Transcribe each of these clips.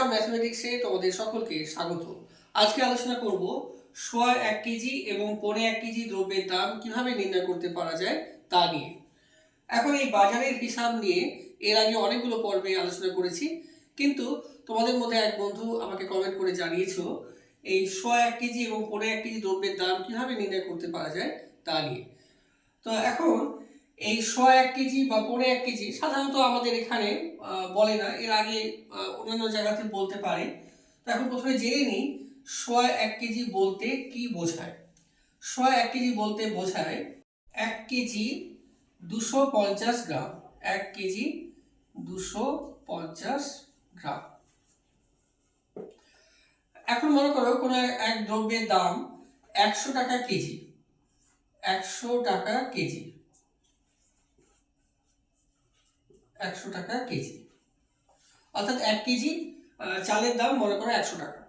Of ম্যাথমেটিক্সে তোমাদের সকলকে স্বাগত। আজকে আলোচনা করব সোয়া এক কেজি এবং পনে এক কেজি দ্রব্যের দাম কীভাবে নির্ণয় করতে পারা যায় তা নিয়ে। এখন এই বাজারের হিসাব নিয়ে এর আগে অনেকগুলো পর্বে আলোচনা করেছি, কিন্তু তোমাদের মধ্যে এক বন্ধু আমাকে কমেন্ট করে জানিয়েছো এই সোয়া এক কেজি এবং পনে এক কেজি দ্রব্যের দাম কীভাবে নির্ণয় করতে পারা যায় তা নিয়ে। তো এখন এই শ এক কেজি বা পৌনে এক কেজি সাধারণত আমাদের এখানে বলে না। এর আগে অন্যান্য জায়গাতে বলতে পারে। তো এখন প্রথমে জেনে নিই, শ এক কেজি বলতে কি বোঝায়? শ এক কেজি বলতে বোঝায়, এক কেজি দুশো পঞ্চাশ গ্রাম। এক কেজি দুশো পঞ্চাশ গ্রাম। এখন মনে করো কোনো এক দ্রব্যের দাম একশো টাকা কেজি। একশো টাকা কেজি। একশো টাকা কেজি। অর্থাৎ এক কেজি চালের দাম মনে করো একশো টাকা।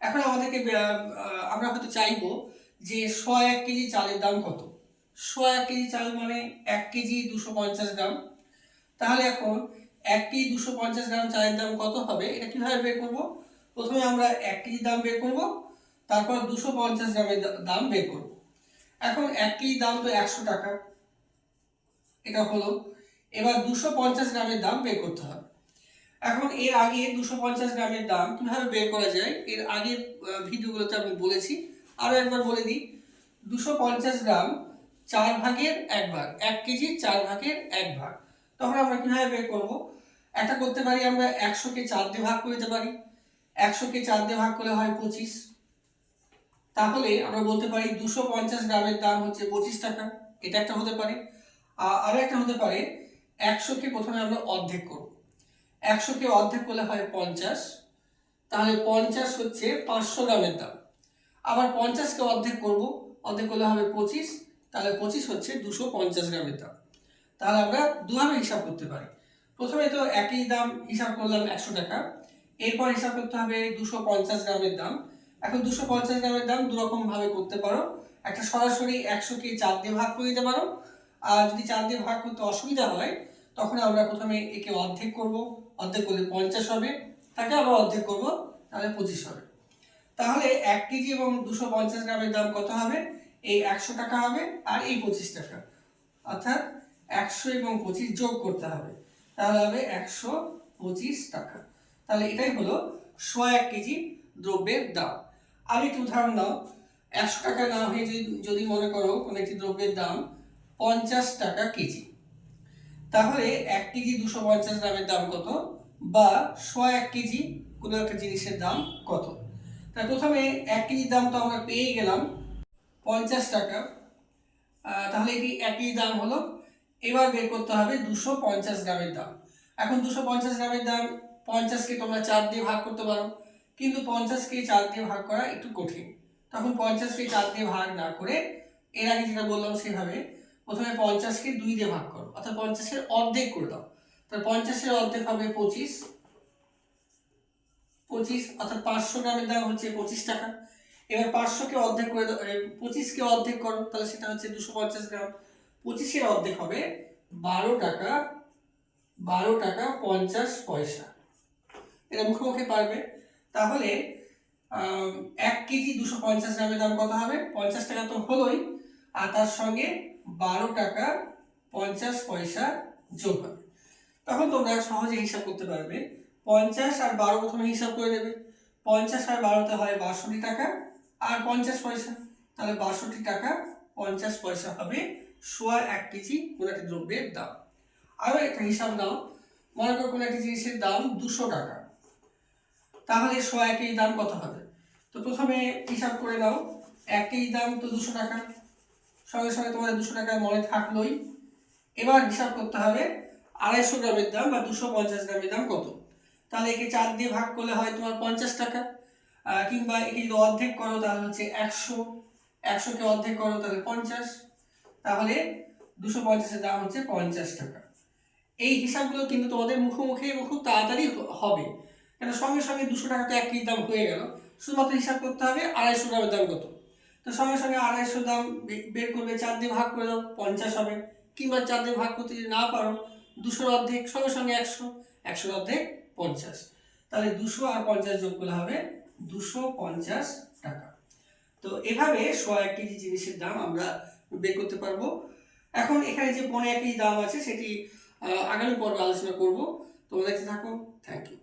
এখন আমাদেরকে আমরা হয়তো চাইব যে শ এক কেজি চালের দাম কত? শ এক কেজি চাল মানে এক কেজি দুশো পঞ্চাশ গ্রাম। তাহলে এখন এক কেজি দুশো পঞ্চাশ গ্রাম চালের দাম কত হবে? এটা কীভাবে বের করব? প্রথমে আমরা এক কেজি দাম বের করব, তারপর দুশো পঞ্চাশ গ্রামের দাম বের করব। এখন এক কেজি দাম তো একশো টাকা। এটা হলো এবার দুশো পঞ্চাশ গ্রামের দাম বের করতে হবে। এখন এর আগে দুশো পঞ্চাশ গ্রামের দাম কীভাবে বের করা যায়, এর আগের ভিডিওগুলোতে আমি বলেছি। আরও একবার বলে দিই, দুশো পঞ্চাশ গ্রাম চার ভাগের এক ভাগ, এক কেজি চার ভাগের এক ভাগ। তখন আমরা কীভাবে বের করব? একটা করতে পারি আমরা একশোকে চার দিয়ে ভাগ করে দিতে পারি। একশোকে চার দিয়ে ভাগ করলে হয় পঁচিশ। তাহলে আমরা বলতে পারি দুশো পঞ্চাশ গ্রামের দাম হচ্ছে পঁচিশ টাকা। এটা একটা হতে পারে। আ- আরও একটা হতে পারে একশোকে প্রথমে আমরা অর্ধেক করব। একশোকে অর্ধেক করলে হয় পঞ্চাশ। তাহলে পঞ্চাশ হচ্ছে পাঁচশো গ্রামের দাম। আবার পঞ্চাশকে অর্ধেক করব, অর্ধেক করলে হবে পঁচিশ। তাহলে পঁচিশ হচ্ছে দুশো পঞ্চাশ গ্রামের দাম। তাহলে আমরা দুভাবে হিসাব করতে পারি। প্রথমে তো একই দাম হিসাব করলাম একশো টাকা। এরপর হিসাব করতে হবে দুশো পঞ্চাশ গ্রামের দাম। এখন দুশো পঞ্চাশ গ্রামের দাম দুরকম ভাবে করতে পারো। একটা সরাসরি একশোকে চার দিয়ে ভাগ করে দিতে পারো। আর যদি চার দিয়ে ভাগ করতে অসুবিধা হয় তখন আমরা প্রথমে একে অর্ধেক করব, অর্ধেক করলে পঞ্চাশ হবে, তাকে আবার অর্ধেক করব, তাহলে পঁচিশ হবে। তাহলে এক কেজি এবং দুশো পঞ্চাশ গ্রামের দাম কত হবে? এই একশো টাকা হবে আর এই পঁচিশ টাকা। অর্থাৎ একশো এবং পঁচিশ যোগ করতে হবে, তাহলে হবে একশো পঁচিশ টাকা। তাহলে এটাই হলো শো এক কেজি দ্রব্যের দাম। আর একটি উদাহরণ নাও একশো টাকা না হয়ে যদি মনে করো কোনো একটি দ্রব্যের দাম পঞ্চাশ টাকা কেজি। তাহলে এক কেজি দুশো পঞ্চাশ গ্রামের দাম কত? বা শো এক কেজি কোনো একটা জিনিসের দাম কত? তা প্রথমে এক কেজির দাম তো আমরা পেয়ে গেলাম পঞ্চাশ টাকা। তাহলে এটি এক কেজি দাম হলো। এবার বের করতে হবে দুশো পঞ্চাশ গ্রামের দাম। এখন দুশো পঞ্চাশ গ্রামের দাম পঞ্চাশকে তোমরা চার দিয়ে ভাগ করতে পারো। কিন্তু পঞ্চাশকে চার দিয়ে ভাগ করা একটু কঠিন। তখন পঞ্চাশকে চার দিয়ে ভাগ না করে এর আগে যেটা বললাম সেভাবে প্রথমে পঞ্চাশকে দুই দিয়ে ভাগ করো, অর্থাৎ পঞ্চাশের অর্ধেক করে দাও। তাহলে পঞ্চাশের অর্ধেক হবে পঁচিশ পঁচিশ, অর্থাৎ পাঁচশো গ্রামের দাম হচ্ছে পঁচিশ টাকা। এবার পাঁচশোকে অর্ধেক করে দাও পঁচিশকে অর্ধেক করো, তাহলে সেটা হচ্ছে দুশো পঞ্চাশ গ্রাম। পঁচিশের অর্ধেক হবে বারো টাকা বারো টাকা পঞ্চাশ পয়সা। এটা মুখে মুখে পারবে। তাহলে এক কেজি দুশো পঞ্চাশ গ্রামের দাম কত হবে? পঞ্চাশ টাকা তো হলোই, আর তার সঙ্গে বারো টাকা পঞ্চাশ পয়সা যোগ হবে। তখন তোমরা সহজে হিসাব করতে পারবে, পঞ্চাশ আর বারো প্রথমে হিসাব করে নেবে। পঞ্চাশ আর বারোতে হয় বাষট্টি টাকা আর পঞ্চাশ পয়সা। তাহলে বাষট্টি টাকা পঞ্চাশ পয়সা হবে সোয়া এক কেজি কোনো একটা দ্রব্যের দাম। আরও একটা হিসাব দাও, মনে করো কোনো একটা জিনিসের দাম দুশো টাকা। তাহলে সোয়া এক কেজি দাম কত হবে? তো প্রথমে হিসাব করে নাও, এক কেজি দাম তো দুশো টাকা। সঙ্গে সঙ্গে তোমাদের দুশো টাকা মনে থাকলোই। এবার হিসাব করতে হবে, আড়াইশো গ্রামের দাম বা দুশো পঞ্চাশ গ্রামের দাম কত? তাহলে একে চার দিয়ে ভাগ করলে হয় তোমার পঞ্চাশ টাকা। কিংবা একে যদি অর্ধেক করো, তাহলে হচ্ছে একশো। একশোকে অর্ধেক করো, তাহলে পঞ্চাশ। তাহলে দুশো পঞ্চাশের দাম হচ্ছে পঞ্চাশ টাকা। এই হিসাবগুলো কিন্তু তোমাদের মুখে মুখে এবং খুব তাড়াতাড়ি হবে। কেন, সঙ্গে সঙ্গে দুশো টাকা তো এক কেজি দাম হয়ে গেল। শুধুমাত্র হিসাব করতে হবে, আড়াইশো গ্রামের দাম কত? তো সঙ্গে সঙ্গে আড়াইশো দাম বের করবে, চার দিয়ে ভাগ করে দাও, পঞ্চাশ হবে। কিংবা চার দিয়ে ভাগ করতে যদি না পারো, দুশোর অর্ধেক, সঙ্গে সঙ্গে একশো, একশোর অর্ধেক পঞ্চাশ। তাহলে দুশো আর পঞ্চাশ যোগ করলে হবে দুশো পঞ্চাশ টাকা। তো এভাবে শো এক কেজি জিনিসের দাম আমরা বের করতে পারব। এখন এখানে যে পনেরো এক কেজি দাম আছে, সেটি আগামী পর্বে আলোচনা করব। তোমরা দেখতে থাকো। Thank you